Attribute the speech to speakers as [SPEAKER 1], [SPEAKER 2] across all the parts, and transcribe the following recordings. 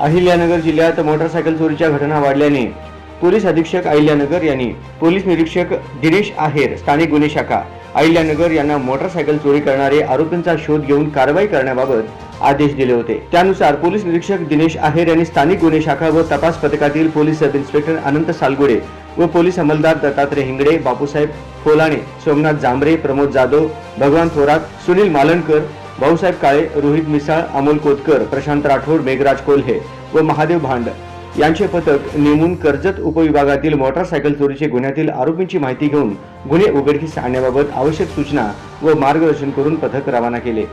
[SPEAKER 1] अहिल्यानगर जिल्ह्यात मोटरसायकल चोरीच्या घटना वाढल्याने पोलीस अधीक्षक अहिल्यानगर यांनी पोलीस निरीक्षक दिनेश आहेर स्थानिक गुन्हे शाखा अहिल्यानगर यांना मोटरसायकल चोरी करणारे आरोपींचा शोध घेऊन कारवाई करण्याबाबत आदेश दिले होते. त्यानुसार पोलीस निरीक्षक दिनेश आहेर यांनी स्थानिक गुन्हे शाखा व तपास पथकातील police sub inspector Anant Salgude व पोलीस अंमलदार दत्तात्रय हिंगडे बापूसाहेब फोलाणे सोमनाथ जांभरे प्रमोद जाधव भगवान थोरात सुनील मालनकर भाऊसाहेब काळे रोहित मिसाळ अमोल कोतकर प्रशांत राठोड मेघराज कोल्हे व महादेव भांड यांचे पथक नेमून कर्जत उपविभागातील मोटारसायकल चोरीचे गुन्ह्यातील आरोपींची माहिती घेऊन गुन्हे उघडकीस आणण्याबाबत आवश्यक सूचना व मार्गदर्शन करून पथक रवाना केले.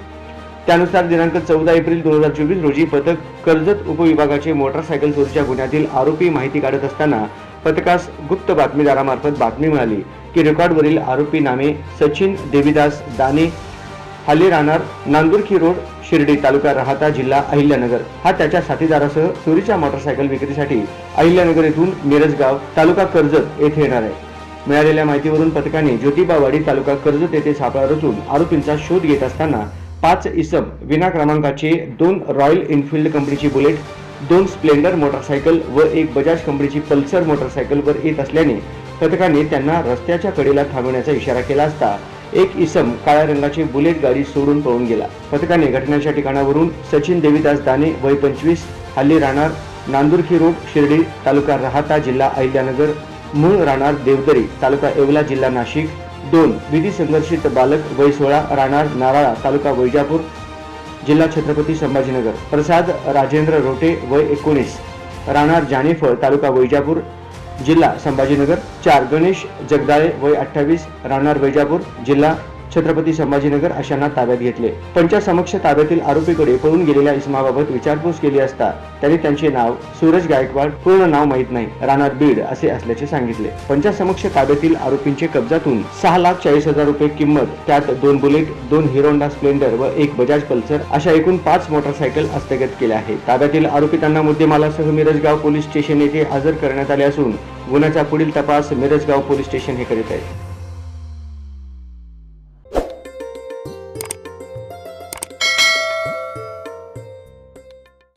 [SPEAKER 1] त्यानुसार दिनांक चौदा एप्रिल दोन हजार चोवीस रोजी पथक कर्जत उपविभागाचे मोटारसायकल चोरीच्या गुन्ह्यातील आरोपी माहिती काढत असताना पथकास गुप्त बातमीदारामार्फत बातमी मिळाली की रेकॉर्डवरील आरोपी नामे सचिन देवीदास दाने हल्ली राहणार नांदुरखी रोड शिर्डी तालुका राहता जिल्हा अहिल्यानगर. हा त्याच्या साथीदारासह चोरीच्या मोटरसायकल विक्रीसाठी अहिल्यानगर येथून मिरजगाव तालुका कर्जत येथे येणार आहे. मिळालेल्या माहितीवरून पथकाने ज्योतिबावाडी तालुका कर्जत येथे सापळा रचून आरोपींचा शोध घेत असताना पाच इसम विना क्रमांकाचे दोन रॉयल एनफिल्ड कंपनीची बुलेट दोन स्प्लेंडर मोटरसायकल व एक बजाज कंपनीची पल्सर मोटरसायकलवर येत असल्याने पथकाने त्यांना रस्त्याच्या कडेला थांबवण्याचा इशारा केला असता एक इसम काळ्या रंगाची बुलेट गाडी सोडून पळून गेला. पथकाने घटनेच्या ठिकाणावरून सचिन देवीदास दाने वय पंचवीस हल्ली राहणार नांदुरखी रोड शिर्डी तालुका राहाता जिल्हा अहिल्यानगर मूळ राहणार देवदरी तालुका येवला जिल्हा नाशिक. दोन विधी संघर्षित बालक वय सोळा राहणार नाराळा तालुका वैजापूर जिल्हा छत्रपती संभाजीनगर. प्रसाद राजेंद्र रोटे वय एकोणीस राहणार जानेफळ तालुका वैजापूर जिल्हा संभाजीनगर चार गणेश जगदाळे वय अठ्ठावीस राहणार वैजापूर जिल्हा छत्रपती संभाजीनगर अशांना ताब्यात घेतले. पंचा समक्ष ताब्यातील आरोपीकडे पळून गेलेल्या इसमाबाबत विचारपूस केली असता त्यांनी त्यांचे नाव सूरज गायकवाड पूर्ण नाव माहीत नाही राहणार बीड असे असल्याचे सांगितले. पंचासमक्ष ताब्यातील आरोपींचे कब्जातून सहा लाख चाळीस हजार रुपये किंमत त्यात दोन बुलेट दोन हिरोंडा स्प्लेंडर व एक बजाज पल्सर अशा एकूण पाच मोटरसायकल हस्तगत केल्या आहेत. ताब्यातील आरोपितांना मुद्देमालासह मिरजगाव पोलीस स्टेशन येथे हजर करण्यात आले असून गुन्ह्याचा पुढील तपास मिरजगाव पोलीस स्टेशन हे करीत आहे.